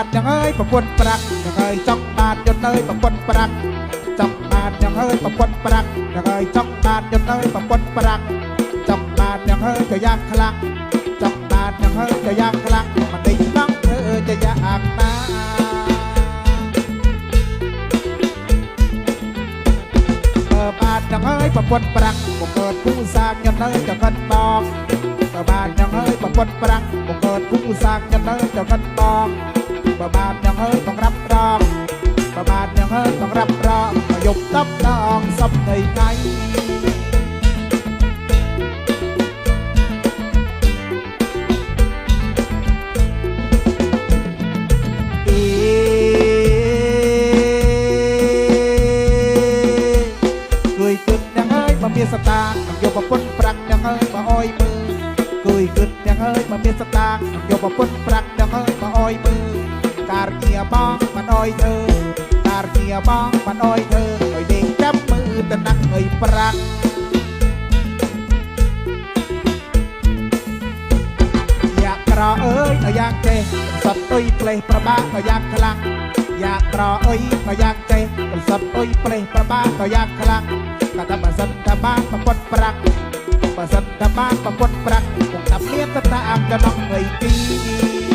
าดยังเอ้ยปะปนปรักยังเอ้ยจอกบาดยังเอ้ยปะปนปรักจอกบาดยังเอ้ยปะปนปรักยังเอ้ยจอกบาดยังเอ้ยปะปนปรักจอกบาดยังเอ้ยจะยากคลักจอกบาดยังเอ้ยจะยากคลักมาติดต้องเธอจะยากนะบาดยังเอ้ยปะปนปรักบุกเกิดผู้สร้างยังเอ้ยจะกันบอกบาดยังเอ้ยปะปนปรักบุกเกิดผู้สร้างเ้เจ้ากันปองบ่บาดยังเฮ้ยต้องรับรองบ่บาดยังเฮ้ยต้องรับรองมายบตับดองซับในในสตาร์ยกมาปนយគិតទាំងហើយមកមានសតាងយកប្រពន្ធប្រាក់ទាំងហើយមកអោយមើលការជាបងមិនអោយធ្វើការជាបងមិនអោយធ្វើឲ្យលេងចាប់មើលតំណាក់ឲ្យប្រាក់យ៉ាក្រអើយក៏យ៉ាងទេសត្វអុយផ្លេសប្របាកក៏យ៉ាងខ្លាំងយ៉ាក្រអុយក៏យ៉ាងទេសត្វអុយផ្លេសប្របាកក៏យ៉ាងខ្លាំងតែតែបើសិនតែបានប្រពន្ធប្រាក់ประสัตบ้านประกวดปรักคตับเลี้ยงตะตากจะนองเอ่ยตี